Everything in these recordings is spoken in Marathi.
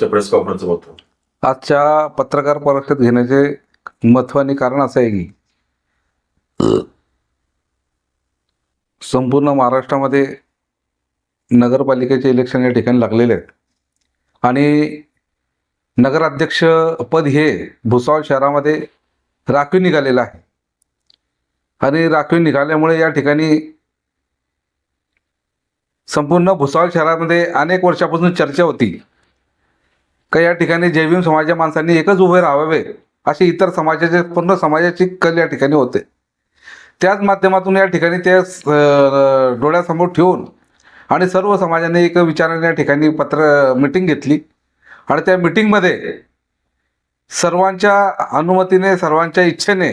आजच्या प्रेस कॉन्फरन्स बघतो आजच्या पत्रकार परिषद घेण्याचे महत्त्व आणि कारण असं आहे की संपूर्ण महाराष्ट्रामध्ये नगरपालिकेचे इलेक्शन या ठिकाणी लागलेले आहेत. आणि नगराध्यक्ष पद हे भुसावळ शहरामध्ये राखीव निघालेलं आहे. आणि राखीव निघाल्यामुळे या ठिकाणी संपूर्ण भुसावळ शहरामध्ये अनेक वर्षापासून चर्चा होती. का या ठिकाणी जैविक समाजाच्या माणसांनी एकच उभे राहावे? अशी इतर समाजाचे पूर्ण समाजाची कल या ठिकाणी होते. त्याच माध्यमातून या ठिकाणी त्या डोळ्यासमोर ठेवून आणि सर्व समाजाने एक विचाराने या ठिकाणी पत्र मिटिंग घेतली. आणि त्या मिटिंगमध्ये सर्वांच्या अनुमतीने सर्वांच्या इच्छेने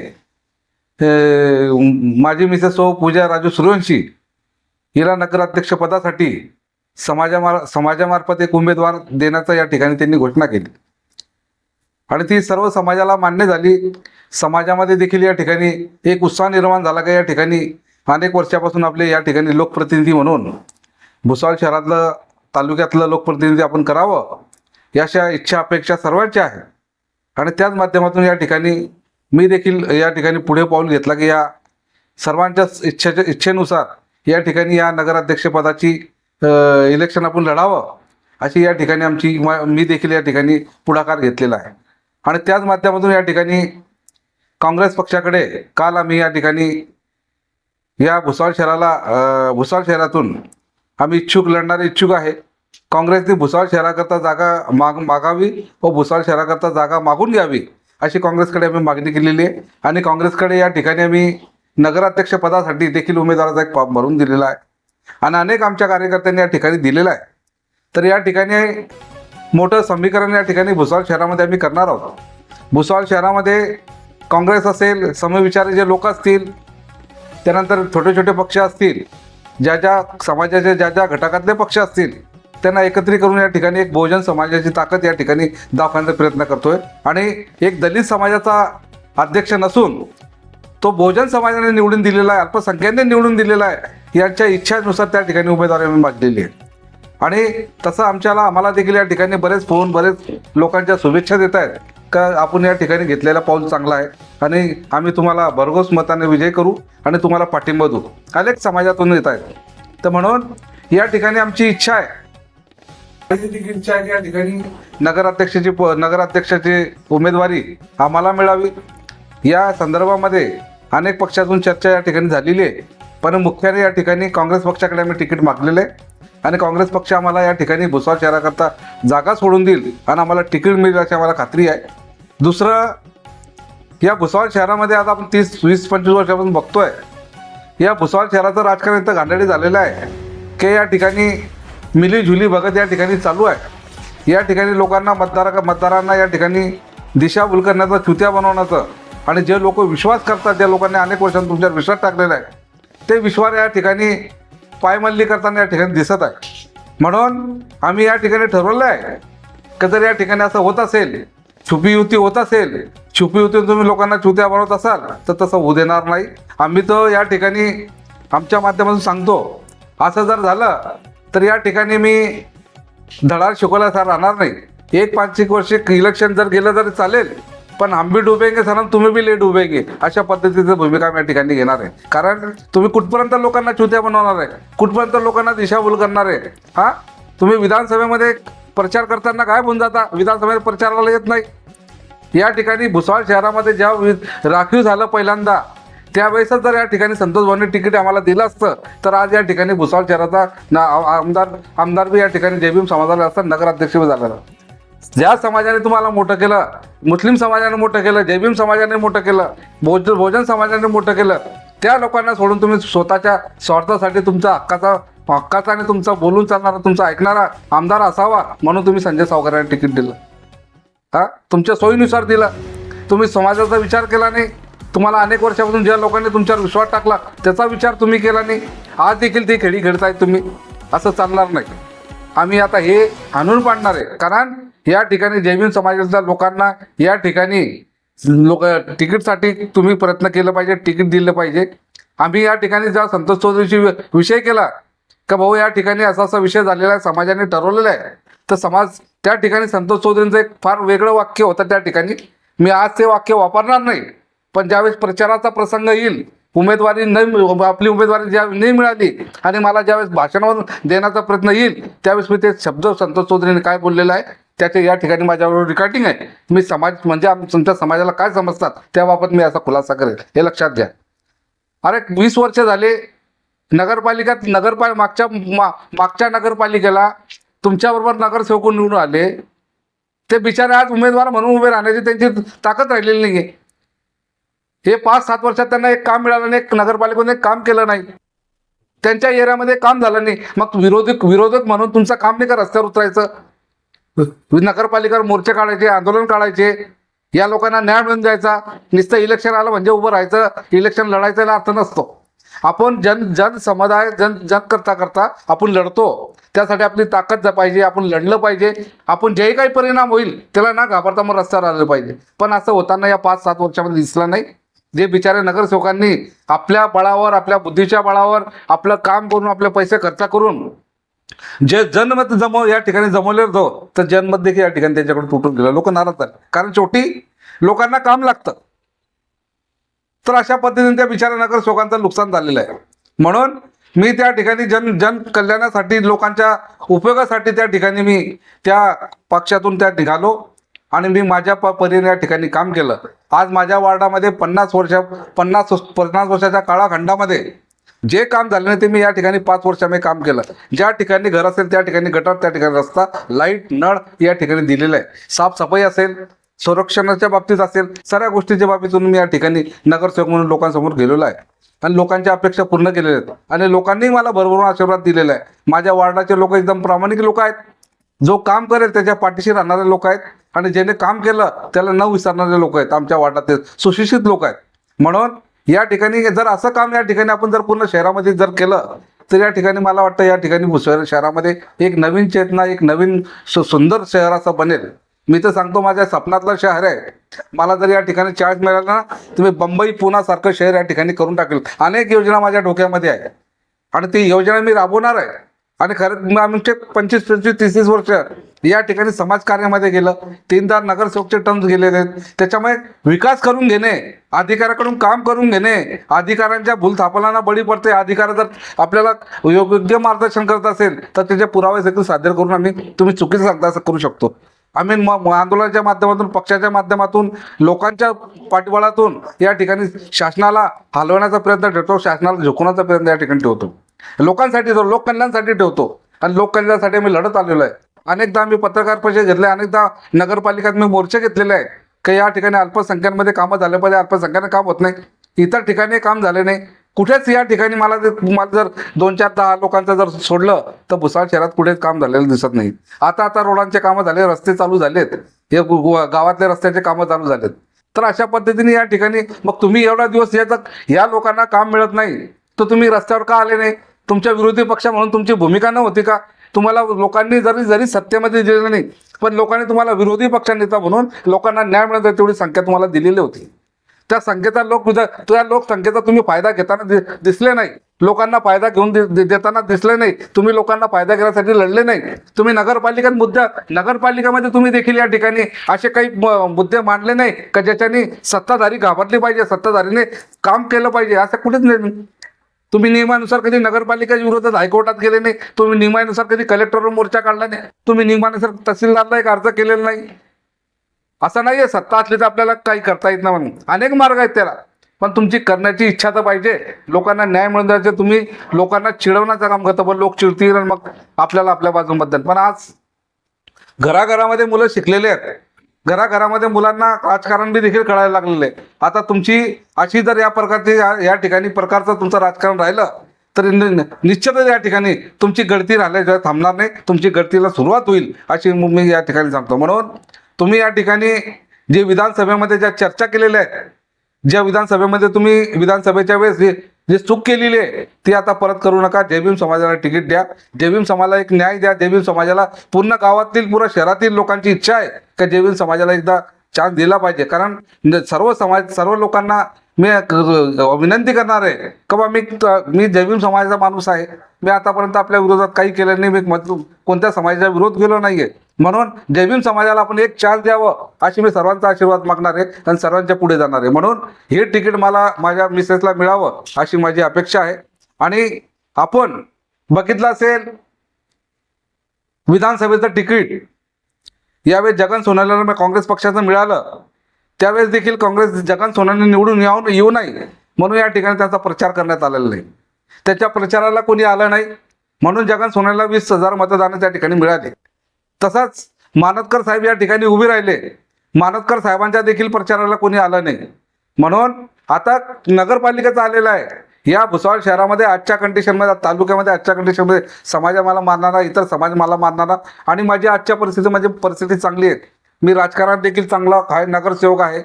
माझी मिसेस ओ पूजा राजू सूर्यवंशी हिला नगराध्यक्षपदासाठी समाजामार समाजामार्फत एक उमेदवार देण्याचा या ठिकाणी त्यांनी घोषणा केली. आणि ती सर्व समाजाला मान्य झाली. समाजामध्ये देखील या ठिकाणी एक उत्साह निर्माण झाला का या ठिकाणी अनेक वर्षापासून आपले या ठिकाणी लोकप्रतिनिधी म्हणून भुसावळ शहरातलं तालुक्यातलं लोकप्रतिनिधी आपण करावं याशा इच्छा अपेक्षा सर्वांच्या आहे आणि त्याच माध्यमातून या ठिकाणी मी देखील या ठिकाणी पुढे पाऊल घेतला की या सर्वांच्या इच्छेच्या इच्छेनुसार या ठिकाणी या नगराध्यक्षपदाची इलेक्शन आपण लढावं अशी या ठिकाणी आमची मी देखील या ठिकाणी पुढाकार घेतलेला आहे. आणि त्याच माध्यमातून या ठिकाणी काँग्रेस पक्षाकडे काल आम्ही या ठिकाणी या भुसावळ शहराला भुसाळ भुसावळ शहरातून आम्ही इच्छुक लढणारे इच्छुक आहे. काँग्रेसने भुसावळ शहराकरता जागा माग मागावी व भुसावळ शहराकरता जागा मागून घ्यावी अशी काँग्रेसकडे आम्ही मागणी केलेली आहे. आणि काँग्रेसकडे या ठिकाणी आम्ही नगराध्यक्षपदासाठी देखील उमेदवाराचा एक फॉर्म भरून दिलेला आहे. आणि अनेक आमच्या कार्यकर्त्यांनी या ठिकाणी दिलेला आहे. तर या ठिकाणी मोठं समीकरण या ठिकाणी भुसावळ शहरामध्ये आम्ही करणार आहोत. भुसावळ शहरामध्ये काँग्रेस असेल समविचारी जे लोक असतील त्यानंतर छोटे छोटे पक्ष असतील ज्या ज्या समाजाचे ज्या ज्या घटकातले पक्ष असतील त्यांना एकत्रित करून या ठिकाणी एक बहुजन समाजाची ताकद या ठिकाणी दाखवण्याचा प्रयत्न करतोय. आणि एक दलित समाजाचा अध्यक्ष नसून तो बहुजन समाजाने निवडून दिलेला आहे अल्पसंख्याने निवडून दिलेला आहे यांच्या इच्छानुसार त्या ठिकाणी उमेदवारी आम्ही मागलेली आहे. आणि तसं आमच्याला आम्हाला देखील या ठिकाणी बरेच फोन बरेच लोकांच्या शुभेच्छा देत आहेत का आपण या ठिकाणी घेतलेला पाऊल चांगला आहे. आणि आम्ही तुम्हाला भरघोस मताने विजय करू आणि तुम्हाला पाठिंबा देऊ. अनेक समाजातून येत आहेत. तर म्हणून या ठिकाणी आमची इच्छा आहे. देखील इच्छा आहे या ठिकाणी नगराध्यक्षाची प- नगराध्यक्षाची उमेदवारी आम्हाला मिळावी. या संदर्भामध्ये अनेक पक्षातून चर्चा या ठिकाणी झालेली आहे. पण मुख्याने या ठिकाणी काँग्रेस पक्षाकडे आम्ही तिकीट मागलेलं आहे. आणि काँग्रेस पक्ष आम्हाला या ठिकाणी भुसावळ शहराकरता जागा सोडून देईल आणि आम्हाला तिकीट मिळेल याची आम्हाला खात्री आहे. दुसरं या भुसावळ शहरामध्ये आता आपण तीस वीस पंचवीस वर्षापासून बघतोय. या भुसावळ शहराचं राजकारण इथं घाणेरडी झालेलं आहे. की या ठिकाणी मिलीजुली भगत या ठिकाणी चालू आहे. या ठिकाणी लोकांना मतदारा मतदारांना या ठिकाणी दिशाभूल करण्याचं चुत्या बनवण्याचं आणि जे लोक विश्वास करतात ज्या लोकांनी अनेक वर्षांत तुमच्यावर विश्वास टाकलेला आहे. ते विश्वास या ठिकाणी पायमल्ली करताना या ठिकाणी दिसत आहे. म्हणून आम्ही या ठिकाणी ठरवलं आहे का जर या ठिकाणी असं होत असेल छुपी युती होत असेल छुपी युतीने तुम्ही लोकांना चुत्या बनवत असाल तर तसं होऊ देणार नाही. आम्ही तर या ठिकाणी आमच्या माध्यमातून सांगतो असं जर झालं तर या ठिकाणी मी धडार शिकवल्यासारखं राहणार नाही. एक पाच एक वर्ष इलेक्शन जर गेलं तरी चालेल. पण हम भी डुबेंगे सर तुम्ही बी लेट डुबेंगे. अशा पद्धतीचं भूमिका मी या ठिकाणी घेणार आहे. कारण तुम्ही कुठपर्यंत लोकांना चुत्या बनवणार आहे? कुठपर्यंत लोकांना दिशाभूल करणार आहे? हा? तुम्ही विधानसभेमध्ये प्रचार करताना काय होऊन जाता? विधानसभेत प्रचाराला येत नाही. या ठिकाणी भुसावळ शहरामध्ये ज्या राखीव झालं पहिल्यांदा त्यावेळेसच जर या ठिकाणी संतोष भाऊंनी तिकीट आम्हाला दिलं असतं तर आज या ठिकाणी भुसावळ शहराचा ना आमदार आमदार बी या ठिकाणी जयभीम समाजाला असतं नगराध्यक्ष बी झालेला. ज्या समाजाने तुम्हाला मोठं केलं मुस्लिम समाजाने मोठं केलं जैबीम समाजाने मोठं केलं भोज भोजन समाजाने मोठं केलं त्या लोकांना सोडून तुम्ही स्वतःच्या स्वार्थासाठी तुमचा हक्काचा हक्काचा आणि तुमचा बोलून चालणारा तुमचा ऐकणारा आमदार असावा म्हणून तुम्ही संजय सावकरांना तिकीट दिलं. हा? तुमच्या सोयीनुसार दिलं. तुम्ही समाजाचा विचार केला नाही. तुम्हाला अनेक वर्षापासून ज्या लोकांनी तुमच्यावर विश्वास टाकला त्याचा विचार तुम्ही केला नाही. आज देखील ती खेळी खेळताय तुम्ही. असं चालणार नाही. आम्ही आता हे आणून पाडणार आहे. कारण या ठिकाणी जैविन समाजातल्या लोकांना या ठिकाणी लोक तिकीटसाठी तुम्ही प्रयत्न केलं पाहिजे तिकीट दिलं पाहिजे. आम्ही या ठिकाणी जेव्हा संतोष चौधरीशी वि- विषय केला का भाऊ या ठिकाणी असा असा विषय झालेला आहे समाजाने ठरवलेला आहे. तर समाज त्या ठिकाणी संतोष चौधरींचं एक फार वेगळं वाक्य होतं त्या ठिकाणी. मी आज ते वाक्य वापरणार नाही पण ज्यावेळेस प्रचाराचा प्रसंग येईल उमेदवारी नाही आपली उमेदवारी ज्या नाही मिळाली आणि मला ज्यावेळेस भाषणावर देण्याचा प्रयत्न येईल त्यावेळेस मी ते शब्द संतोष चौधरीने काय बोललेला आहे त्याचे या ठिकाणी माझ्याबरोबर रिकॉर्डिंग आहे. मी समाज म्हणजे तुमच्या समाजाला काय समजतात त्याबाबत मी असा खुलासा करेल. हे लक्षात घ्या. अरे वीस वर्ष झाले नगरपालिका नगरपाल मागच्या मा- मागच्या नगरपालिकेला तुमच्याबरोबर नगरसेवक निवडून आले. ते बिचारे आज उमेदवार म्हणून उभे राहण्याची त्यांची ताकद राहिलेली नाही आहे हे पाच सात वर्षात त्यांना एक काम मिळालं नाही एक नगरपालिकेने काम केलं नाही. त्यांच्या एरियामध्ये काम झालं नाही. मग विरोधक विरोधक म्हणून तुमचं काम नाही का रस्त्यावर उतरायचं? नगरपालिकेवर मोर्चे काढायचे आंदोलन काढायचे. या लोकांना न्याय मिळून द्यायचा. नुसतं इलेक्शन आलं म्हणजे उभं राहायचं. इलेक्शन लढायचा अर्थ नसतो. आपण जन जन समुदाय जन जन करता करता आपण लढतो. त्यासाठी आपली ताकद पाहिजे आपण लढलं पाहिजे. आपण जे काही परिणाम होईल त्याला ना घाबरता मग रस्त्यावर आलं पाहिजे. पण असं होताना या पाच सात वर्षामध्ये दिसलं नाही. जे बिचारे नगरसेवकांनी आपल्या बळावर आपल्या बुद्धीच्या बळावर आपलं काम करून आपले पैसे खर्च करून जे जनमत जमव या ठिकाणी जमवले होतो तर जनमत देखील या ठिकाणी त्यांच्याकडून तुटून गेलं. लोक नाराज झाले. कारण शेवटी लोकांना काम लागतं. तर अशा पद्धतीने त्या बिचारा नगरसेवकांचं नुकसान झालेलं आहे. म्हणून मी त्या ठिकाणी जन जन कल्याणासाठी लोकांच्या उपयोगासाठी त्या ठिकाणी मी त्या पक्षातून त्या निघालो आणि मी माझ्या प परीने या ठिकाणी काम केलं. आज माझ्या वार्डामध्ये पन्नास वर्ष पन्नास पन्नास वर्षाच्या काळाखंडामध्ये जे काम झालं नाही ते मी या ठिकाणी पाच वर्ष काम केलं. ज्या ठिकाणी घर असेल त्या ठिकाणी गटार त्या ठिकाणी रस्ता लाइट नळ या ठिकाणी दिलेलं आहे. साफसफाई असेल संरक्षणाच्या बाबतीत असेल सगळ्या गोष्टीच्या बाबतीतून मी या ठिकाणी नगरसेवक म्हणून लोकांसमोर गेलेलो आहे. आणि लोकांच्या अपेक्षा पूर्ण केलेल्या आहेत. आणि लोकांनी मला भरभरून आशीर्वाद दिलेला आहे. माझ्या वार्डाचे लोक एकदम प्रामाणिक लोक आहेत. जो काम करेल त्याच्या पाठीशी राहणारे लोक आहेत. आणि ज्याने काम केलं त्याला न विसरणारे लोक आहेत. आमच्या वार्डातील सुशिक्षित लोक आहेत. म्हणून या ठिकाणी जर असं काम या ठिकाणी आपण जर पूर्ण शहरामध्ये जर केलं तर या ठिकाणी मला वाटतं या ठिकाणी शहरामध्ये एक नवीन चेतना एक नवीन सु सुंदर शहर असं बनेल. मी तर सांगतो माझ्या सपनातलं शहर आहे. मला जर या ठिकाणी चार्ज मिळाला ना तर मी बंबई पुण्यासारखं शहर या ठिकाणी करून टाकेल. अनेक योजना माझ्या डोक्यामध्ये आहे. आणि ती योजना मी राबवणार आहे. आणि खरं आमचे पंचवीस पंचवीस तीस तीस वर्ष या ठिकाणी समाजकार्यामध्ये गेलं. तीनदा नगरसेवकचे टर्म्स गेलेले. आहेत त्याच्यामुळे विकास करून घेणे अधिकाऱ्याकडून काम करून घेणे अधिकाऱ्यांच्या भूलथापलांना बळी पडते. अधिकार जर आपल्याला योग्य मार्गदर्शन करत असेल तर त्याचे पुरावे देखील सादर करून आम्ही तुम्ही चुकीचं सांगता असं करू शकतो. आम्ही मग म- आंदोलनाच्या माध्यमातून पक्षाच्या माध्यमातून लोकांच्या पाठबळातून या ठिकाणी शासनाला हलवण्याचा प्रयत्न ठेवतो शासनाला झुकवण्याचा प्रयत्न या ठिकाणी ठेवतो. लोकांसाठी तो लोककल्याणसाठी ठेवतो. आणि लोककल्याणासाठी आम्ही लढत आलेलो आहे. अनेकदा आम्ही पत्रकार परिषद घेतले अनेकदा नगरपालिकेत मी मोर्चे घेतलेले आहे. की या ठिकाणी अल्पसंख्यांमध्ये कामं झाले पाहिजे अल्पसंख्याने काम होत नाही. इतर ठिकाणी काम झाले नाही. कुठेच या ठिकाणी मला मला जर दोन चार दहा लोकांचं जर सोडलं तर भुसाळ शहरात कुठेच काम झालेलं दिसत नाही. आता आता रोडांचे कामं झाले रस्ते चालू झालेत. हे गावातल्या रस्त्याचे कामं चालू झालेत. तर अशा पद्धतीने या ठिकाणी मग तुम्ही एवढा दिवस याचं या लोकांना काम मिळत नाही. तर तुम्ही रस्त्यावर का आले नाही? तुमच्या विरोधी पक्ष म्हणून तुमची भूमिका नव्हती का? तुम्हाला लोकांनी जरी जरी सत्तेमध्ये दिलेलं नाही पण लोकांनी तुम्हाला विरोधी पक्ष नेता म्हणून लोकांना न्याय मिळत तेवढी संख्या तुम्हाला दिलेली होती. त्या संख्येचा लोक त्या लोकसंख्येचा तुम्ही फायदा घेताना दिसले नाही. लोकांना फायदा घेऊन दे- देताना दिसले नाही. तुम्ही लोकांना फायदा घेण्यासाठी लढले नाही. तुम्ही नगरपालिका मुद्दा नगरपालिकेमध्ये तुम्ही देखील या ठिकाणी असे काही मुद्दे मांडले नाही का ज्याच्याने सत्ताधारी घाबरली पाहिजे सत्ताधारीने काम केलं पाहिजे असं कुठेच नाही. तुम्ही नियमानुसार कधी नगरपालिकेच्या विरोधात हायकोर्टात गेले नाही तुम्ही नियमानुसार कधी कलेक्टरवर मोर्चा काढला नाही तुम्ही नियमानुसार तहसीलदारला एक अर्ज केलेला नाही. असं नाही आहे सत्ता असली तर आपल्याला काही करता येत नाही म्हणून. अनेक मार्ग आहेत त्याला. पण तुमची करण्याची इच्छा तर पाहिजे. लोकांना न्याय मिळून द्यायचं तुम्ही लोकांना चिडवण्याचं काम करता पण लोक चिडतील आणि मग आपल्याला आपल्या बाजूबद्दल पण आज घराघरामध्ये मुलं शिकलेले आहेत. घराघरामध्ये मुलांना राजकारण बी देखील कळायला लागलेलं आहे. आता तुमची अशी जर या प्रकारची या ठिकाणी प्रकारचं तुमचं राजकारण राहिलं तर निश्चितच या ठिकाणी तुमची गळती राहिल्याशिवाय थांबणार नाही. तुमची गळतीला सुरुवात होईल अशी मी या ठिकाणी सांगतो. म्हणून तुम्ही या ठिकाणी जे विधानसभेमध्ये ज्या चर्चा केलेल्या आहेत ज्या विधानसभेमध्ये तुम्ही विधानसभेच्या वेळेस जे चूक केलेली आहे ती आता परत करू नका. जयभीम समाजाला तिकीट द्या. जयभीम समाजाला एक न्याय द्या. जयभीम समाजाला पूर्ण गावातील पूर्ण शहरातील लोकांची इच्छा आहे का जयभीम समाजाला एकदा चान्स दिला पाहिजे? कारण सर्व समाज सर्व लोकांना मी विनंती करणार आहे का बा मी मी जैविम समाजाचा माणूस आहे. मी आतापर्यंत आपल्या विरोधात काही केलं नाही. मी मत- कोणत्या समाजाचा विरोध केलो आहे म्हणून जैवीन समाजाला आपण एक चान्स द्यावं अशी मी सर्वांचा आशीर्वाद मागणार आहे आणि सर्वांच्या पुढे जाणार आहे. म्हणून हे तिकीट मला माझ्या मिसेसला मिळावं अशी माझी अपेक्षा आहे. आणि आपण बघितलं असेल विधानसभेचं तिकीट यावेळेस जगन सोनाल्याला काँग्रेस पक्षाचं मिळालं. त्यावेळेस देखील काँग्रेस जगन सोनाने निवडून येऊन येऊ नये म्हणून या ठिकाणी त्यांचा प्रचार करण्यात आलेला नाही. त्याच्या प्रचाराला कोणी आलं नाही म्हणून जगन सोनालीला वीस हजार मतदान त्या ठिकाणी मिळाले. तसाच मानतकर साहेब या ठिकाणी उभे राहिले. मानतकर साहेबांच्या देखील प्रचाराला कोणी आलं नाही. म्हणून आता नगरपालिकेचा आलेला आहे. या भुसावळ शहरामध्ये आजच्या कंडिशनमध्ये तालुक्यामध्ये आजच्या कंडिशनमध्ये समाज मला मानणारा इतर समाज मला मानणारा आणि माझी आजच्या परिस्थिती माझी परिस्थिती चांगली आहे. मी राजकारणात देखील चांगला आहे नगरसेवक आहे.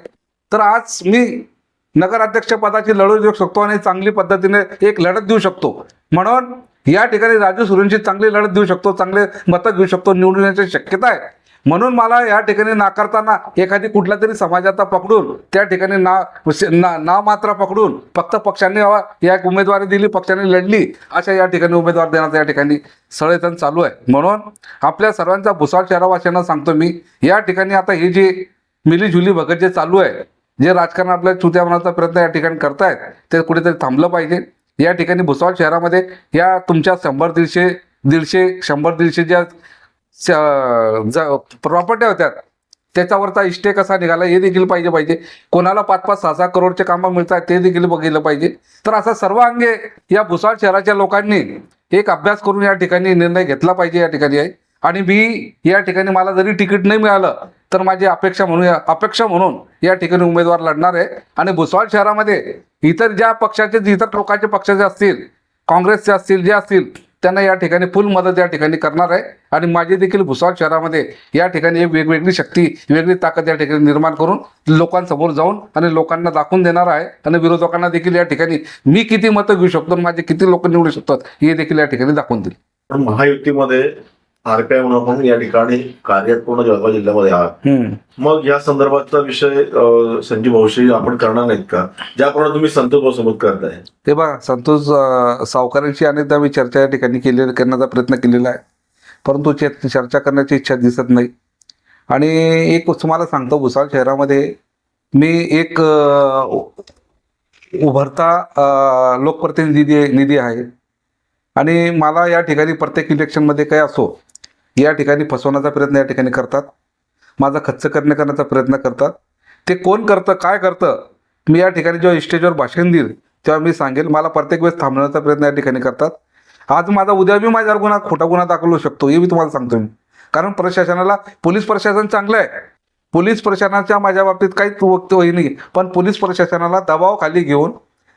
तर आज मी नगराध्यक्षपदाची लढत देऊ शकतो आणि चांगली पद्धतीने एक लढत देऊ शकतो. म्हणून या ठिकाणी राजू सुरेंची चांगली लढत देऊ शकतो चांगले मतं घेऊ शकतो निवडून येण्याची शक्यता आहे. म्हणून मला या ठिकाणी नाकारताना एखादी कुठल्या तरी समाजाचा पकडून त्या ठिकाणी ना ना ना पकडून फक्त पक्षांनी या उमेदवारी दिली पक्षाने लढली अशा या ठिकाणी उमेदवार देण्याचं या ठिकाणी सळेतन चालू आहे. म्हणून आपल्या सर्वांचा भुसाळ शहरावाशांना सांगतो मी या ठिकाणी आता हे जे मिलीजुली भगत जे चालू आहे जे राजकारण आपल्या चुत्या मनाचा प्रयत्न या ठिकाणी करतायत ते कुठेतरी थांबलं पाहिजे. या ठिकाणी भुसावळ शहरामध्ये या तुमच्या शंभर दीडशे दीडशे शंभर दीडशे ज्या प्रॉपर्ट्या होत्या त्याच्यावरचा इष्टे कसा निघाला हे देखील पाहिजे पाहिजे. कोणाला पाच पाच सहा सहा करोडचे कामं मिळतात ते देखील बघितलं पाहिजे. तर असा सर्व अंगे या भुसाळ शहराच्या लोकांनी एक अभ्यास करून या ठिकाणी निर्णय घेतला पाहिजे या ठिकाणी आहे. आणि मी या ठिकाणी मला जरी तिकीट नाही मिळालं तर माझी अपेक्षा म्हणून अपेक्षा म्हणून या ठिकाणी उमेदवार लढणार आहे. आणि भुसावळ शहरामध्ये इतर ज्या पक्षाचे इतर लोकांचे पक्षाचे असतील काँग्रेसचे असतील जे असतील त्यांना या ठिकाणी फुल मदत या ठिकाणी करणार आहे. आणि माझी देखील भुसावळ शहरामध्ये या ठिकाणी एक वेगवेगळी शक्ती वेगळी ताकद या ठिकाणी निर्माण करून लोकांसमोर जाऊन आणि लोकांना दाखवून देणार आहे. आणि विरोधकांना देखील या ठिकाणी मी किती मतं घेऊ शकतो आणि माझे किती लोक निवडू शकतात हे देखील या ठिकाणी दाखवून देईल. महायुतीमध्ये आरपीआय म्हणून आपण या ठिकाणी कार्यात पूर्ण जळगाव जिल्ह्यामध्ये आहात. मग या संदर्भातचा विषय संजीव भाऊशी आपण करणार नाहीत का? ज्याप्रमाणे तुम्ही संतोष भाऊ सोबत करताय. ते बघा संतोष सावकारांशी अनेकदा मी चर्चा या ठिकाणी केली करण्याचा प्रयत्न केलेला आहे. परंतु चर्चा करण्याची इच्छा दिसत नाही. आणि एक तुम्हाला सांगतो भुसावळ शहरामध्ये मी एक उभरता लोकप्रतिनिधी निधी आहे. आणि मला या ठिकाणी प्रत्येक इलेक्शनमध्ये काय असो या ठिकाणी फसवण्याचा प्रयत्न या ठिकाणी करतात. माझा खच्च करणे करण्याचा प्रयत्न करतात. ते कोण करतं काय करतं मी या ठिकाणी जेव्हा स्टेजवर भाषण देईल तेव्हा मी सांगेल मला प्रत्येक वेळेस थांबवण्याचा प्रयत्न या ठिकाणी करतात. आज माझा उद्या मी माझ्यावर गुन्हा खोटा गुन्हा दाखवू शकतो हे मी तुम्हाला सांगतो मी. कारण प्रशासनाला पोलीस प्रशासन चांगलं आहे. पोलीस प्रशासनाच्या माझ्या बाबतीत काहीच वक्तव्य नाही पण पोलीस प्रशासनाला दबाव खाली घेऊन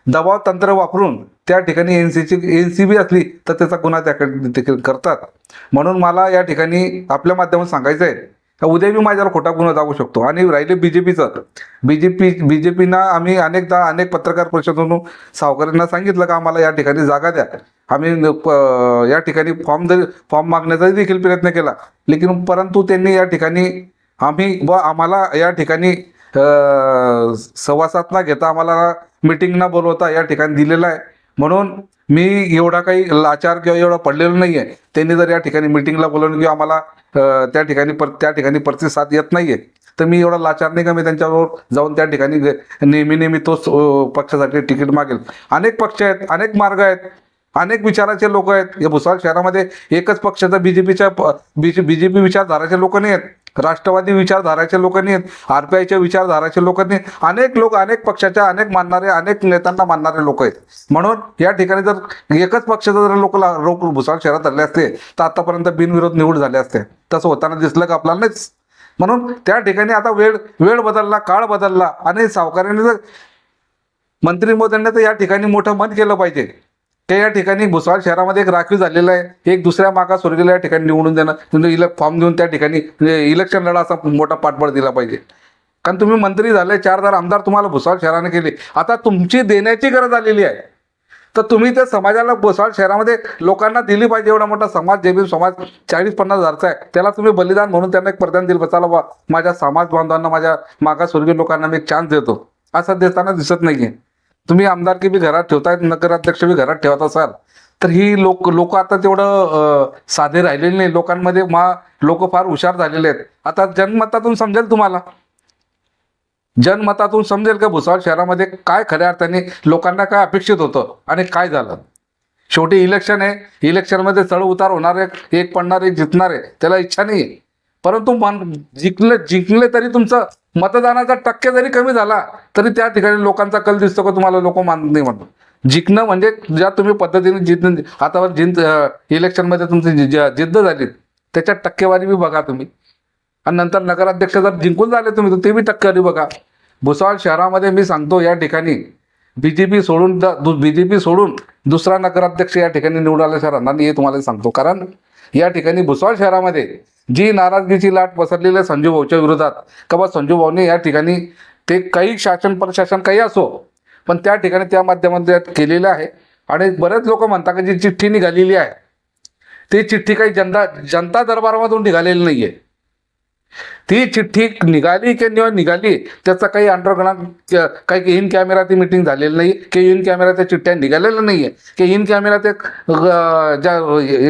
दबाव तंत्र वापरून त्या ठिकाणी एन सीची एन सी बी असली तर त्याचा गुन्हा त्याकडे देखील करतात. म्हणून मला या ठिकाणी आपल्या माध्यमात सांगायचं आहे उद्या मी माझ्यावर खोटा गुन्हा दाखवू शकतो. आणि राहिले B J पीचं B J P B J पीना आम्ही अनेकदा अनेक पत्रकार परिषदेतून सावकारांना सांगितलं का आम्हाला या ठिकाणी जागा द्या. आम्ही प- या ठिकाणी फॉर्म जरी फॉर्म मागण्याचाही देखील प्रयत्न केला. लेकिन परंतु त्यांनी या ठिकाणी आम्ही व आम्हाला या ठिकाणी अं, न घेता आम्हाला मिटिंग न बोलवता या ठिकाणी दिलेला आहे. म्हणून मी एवढा काही लाचार किंवा एवढा पडलेलो नाही आहे त्यांनी जर या ठिकाणी मिटिंगला बोलवलं किंवा आम्हाला त्या ठिकाणी पर त्या ठिकाणी प्रतिसाद येत नाही आहे तर मी एवढा लाचार नाही का मी त्यांच्याबरोबर जाऊन त्या ठिकाणी नेहमी नेहमी तोच पक्षासाठी तिकीट मागेल. अनेक पक्ष आहेत अनेक मार्ग आहेत अनेक विचाराचे लोक आहेत. या भुसावळ शहरामध्ये एकच पक्षाचा बीजेपीच्या बीजेपी विचारधाराचे लोक नाही आहेत. राष्ट्रवादी विचारधाराच्या लोकांनी आहेत आर पी आयच्या विचारधाराच्या लोकांनी अनेक लोक अनेक पक्षाच्या अनेक मानणारे अनेक नेत्यांना मानणारे लोक आहेत. म्हणून या ठिकाणी जर एकच पक्षाचा जर लोक लोक भुसाळ शहरात आले असते तर आतापर्यंत बिनविरोध निवड झाले असते. तसं होताना दिसलं का आपल्याला नाहीच. म्हणून त्या ठिकाणी आता वेळ वेळ बदलला काळ बदलला आणि सावकारांनी जर मंत्रीमोद्यांनी तर या ठिकाणी मोठं मन केलं पाहिजे. ते या ठिकाणी भुसावळ शहरामध्ये एक राखीव झालेलं आहे. एक दुसऱ्या मागासवर्गीला या ठिकाणी निवडून देणं म्हणजे इले फॉर्म देऊन त्या ठिकाणी म्हणजे इलेक्शन लढा असा मोठा पाठबळ दिला पाहिजे. कारण तुम्ही मंत्री झाले चार हजार आमदार तुम्हाला भुसावळ शहराने केले. आता तुमची देण्याची गरज आलेली आहे. तर तुम्ही त्या समाजाला भुसावळ शहरामध्ये लोकांना दिली पाहिजे एवढा मोठा समाज जे समाज चाळीस पन्नास हजारचा आहे त्याला तुम्ही बलिदान म्हणून त्यांना एक प्रदान दिलं. चला बा माझ्या समाज बांधवांना माझ्या मागासवर्गीय लोकांना मी एक चान्स देतो. असं देताना दिसत नाही आहे तुम्ही आमदारकी बी घरात ठेवतायत नगराध्यक्ष बी घरात ठेवत असाल तर ही लोक लोक आता तेवढं साधे राहिलेले नाही. लोकांमध्ये मा लोक फार हुशार झालेले आहेत. आता जनमतातून समजेल तुम्हाला? जनमतातून समजेल का भुसावळ शहरामध्ये काय खऱ्या अर्थाने लोकांना काय अपेक्षित होतं आणि काय झालं? शेवटी इलेक्शन आहे. इलेक्शनमध्ये चढ उतार होणार आहे. एक पडणार एक जिंकणार आहे त्याला इच्छा नाही आहे परंतु मन जिंकले जिंकले तरी तुमचं मतदानाचा टक्के जरी कमी झाला तरी त्या ठिकाणी लोकांचा कल दिसतो का तुम्हाला? लोक मानत नाही म्हणून. जिंकणं म्हणजे ज्या तुम्ही पद्धतीने जिंकणं आतावर जिंत इलेक्शनमध्ये तुमची जि- जिद्द झाली त्याच्यात टक्केवारी बी बघा तुम्ही. आणि नंतर नगराध्यक्ष जर जिंकून झाले तुम्ही तर ते बी टक्केवारी बघा. भुसावळ शहरामध्ये मी सांगतो या ठिकाणी बीजेपी सोडून बीजेपी सोडून दुसरा नगराध्यक्ष या ठिकाणी निवडाला शहरांना हे तुम्हाला सांगतो. कारण या ठिकाणी भुसावळ शहरामध्ये जी नाराजगीची लाट पसरलेली आहे संजू भाऊच्या विरोधात. का बा संजू भाऊने या ठिकाणी ते काही शासन प्रशासन काही असो पण त्या ठिकाणी त्या माध्यमातून केलेलं आहे. आणि बरेच लोक म्हणतात की जी चिठ्ठी निघालेली आहे ती चिठ्ठी काही जनता जनता दरबारामधून निघालेली नाही आहे ती चिठ्ठी निघाली की किंवा निघाली. त्याचा काही अंडरग्राउंड काही इन कॅमेरा ती मिटिंग झालेली नाही की इन कॅमेरा त्या चिठ्ठ्या निघालेल्या नाही आहे की इन कॅमेरा ते ज्या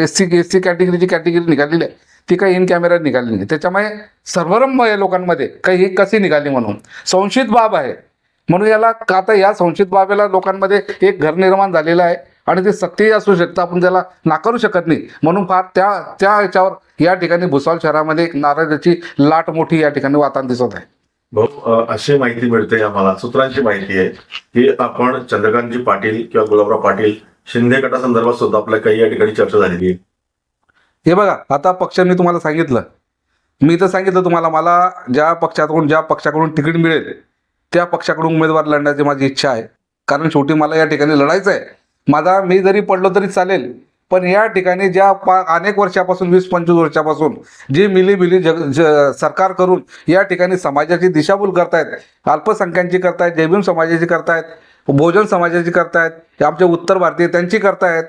एस सी एस सी कॅटेगरीची कॅटेगरी निघालेली आहे ती काही इन कॅमेरा निघाली नाही. त्याच्यामुळे सर्वरंभ आहे लोकांमध्ये काही ही कशी निघाली म्हणून. संशयित बाब आहे. म्हणून याला का आता या संशयित बाबेला लोकांमध्ये एक घर निर्माण झालेलं आहे. आणि ते सक्रिय असू शकतं आपण त्याला नाकारू शकत नाही. म्हणून फार त्या त्या ह्याच्यावर या ठिकाणी भुसावळ शहरामध्ये एक नाराजाची लाट मोठी या ठिकाणी वातावरण दिसत आहे. भाऊ अशी माहिती मिळते आम्हाला सूत्रांची माहिती आहे की आपण चंद्रकांतजी पाटील किंवा गुलाबराव पाटील शिंदे गटासंदर्भात सुद्धा आपल्या काही या ठिकाणी चर्चा झालेली आहे. हे बघा आता पक्ष मी तुम्हाला सांगितलं. मी तर सांगितलं तुम्हाला मला ज्या पक्षाकडून ज्या पक्षाकडून तिकीट मिळेल त्या पक्षाकडून उमेदवार लढण्याची माझी इच्छा आहे. कारण शेवटी मला या ठिकाणी लढायचं आहे माझा मी जरी पडलो तरी चालेल पण या ठिकाणी ज्या पा अनेक वर्षापासून वीस पंचवीस वर्षापासून जी मिलीमिली जग ज सरकार करून या ठिकाणी समाजाची दिशाभूल करतायत अल्पसंख्यांची करतायत जैविम समाजाची करतायत बहुजन समाजाची करतायत आमचे उत्तर भारतीय त्यांची करतायत.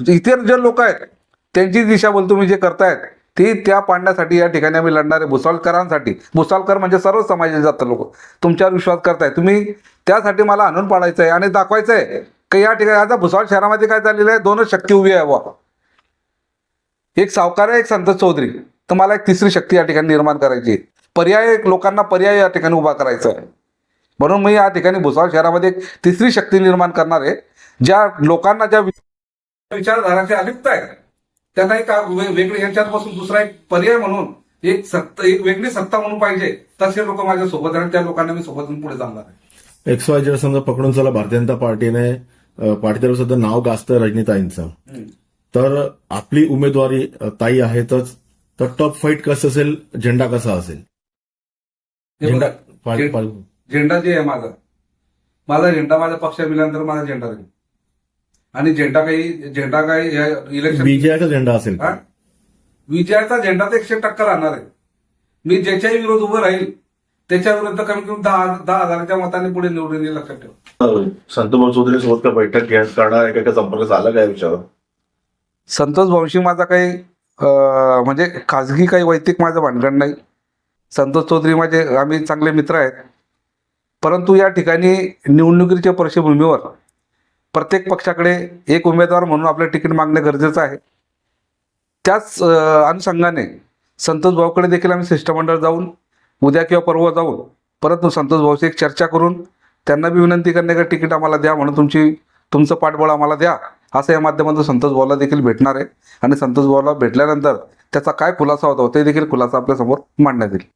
इतर जे लोक आहेत त्यांची दिशाभूल तुम्ही जे करतायत ती त्या पाडण्यासाठी या ठिकाणी आम्ही लढणारे भुसावळकरांसाठी. भुसावळकर म्हणजे सर्व समाजाचे जातात लोक. तुमच्यावर विश्वास करताय. तुम्ही त्यासाठी मला आणून पाडायचं आहे आणि दाखवायचं आहे की या ठिकाणी आता भुसावळ शहरामध्ये काय झालेलं आहे? दोनच शक्ती उभी आहे बुवा. एक सावकार आहे एक संत चौधरी. तर मला एक तिसरी शक्ती या ठिकाणी निर्माण करायची पर्याय लोकांना पर्याय या ठिकाणी उभा करायचा आहे. म्हणून मी या ठिकाणी भुसावळ शहरामध्ये एक तिसरी शक्ती निर्माण करणार आहे ज्या लोकांना ज्या विचारधाराचे अलिप्त आहेत. त्यांना एक वेगळे यांच्यापासून दुसरा एक पर्याय म्हणून एक सत्ता एक वेगळी सत्ता म्हणून पाहिजे. तसे लोक माझ्या सोबत आणि त्या लोकांना मी सोबत पुढे जाणार आहे. एक्स वाय जेड समजा पकडून चला भारतीय जनता पार्टीने पाटील सुद्धा नाव गाजतं रजनीताईंचं. तर आपली उमेदवारी ताई आहेतच. तर टॉप फाईट कसं असेल झेंडा कसा असेल? झेंडा झेंड- जे आहे माझा माझा झेंडा माझ्या पक्षा मिळाल्यानंतर माझा झेंडा राहील. आणि झेंडा काही झेंडा काही या इलेक्शन बीजेआयचा झेंडा असेल हा? विजयाचा झेंडा तर एकशे टक्का राहणार आहे. मी ज्याच्याही विरोध उभं राहील त्याच्या विरुद्ध कमीत कमी दहा दहा हजाराच्या मताने पुढे निवडून येईल लक्षात ठेवा. संतभाऊ चौधरी सोबत का बैठक घ्या करणार आहे का काय संपर्क झाला काय विचार? संतोष भाऊशी माझा काही म्हणजे खाजगी काही वैयक्तिक माझं भानगड नाही. संतोष चौधरी माझे आम्ही चांगले मित्र आहेत. परंतु या ठिकाणी निवडणुकीच्या पार्श्वभूमीवर प्रत्येक पक्षाकडे एक उमेदवार म्हणून आपलं तिकीट मागणं गरजेचं आहे. त्याच अनुषंगाने संतोष भाऊकडे देखील आम्ही शिष्टमंडळ जाऊन उद्या किंवा परवा जाऊन परत संतोष भाऊशी एक चर्चा करून त्यांना बी विनंती करणे का तिकीट आम्हाला द्या म्हणून तुमची तुमचं पाठबळ आम्हाला द्या. असं या माध्यमातून संतोष भाऊला देखील भेटणार आहे. आणि संतोष भाऊला भेटल्यानंतर त्याचा काय खुलासा होता ते देखील खुलासा आपल्यासमोर मांडण्यात येईल.